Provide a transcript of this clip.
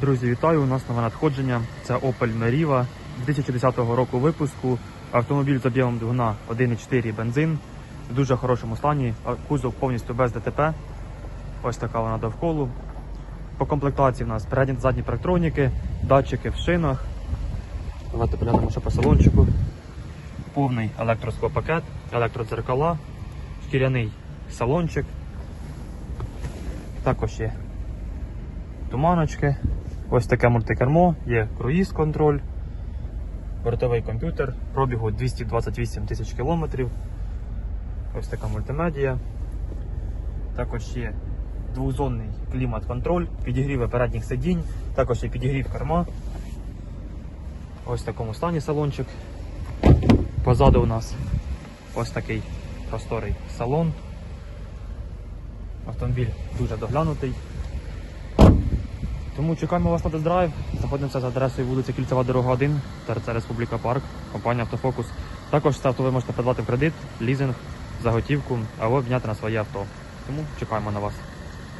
Друзі, вітаю! У нас нове надходження. Це Opel Meriva 2010 року випуску. Автомобіль з об'ємом двигуна 1,4 бензин. В дуже хорошому стані. Кузов повністю без ДТП. Ось така вона довколу. По комплектації в нас передні та задні парктроніки, датчики в шинах. Давайте поглянемо ще по салончику. Повний електроскопакет, електродзеркала, шкіряний салончик. Також є туманочки. Ось таке мультикермо, є круїз контроль, бортовий комп'ютер, пробігу 228 тисяч кілометрів. Ось така мультимедія. Також є двозонний клімат-контроль, підігріви передніх сидінь, також є підігрів керма. Ось в такому стані салончик. Позаду у нас ось такий просторий салон. Автомобіль дуже доглянутий. Тому чекаємо вас на тест-драйв. Знаходимося за адресою вулиця Кільцева дорога 1, ТРЦ Республіка Парк, компанія Автофокус. Також це авто ви можете придбати в кредит, лізинг, заготівку або обняти на своє авто. Тому чекаємо на вас.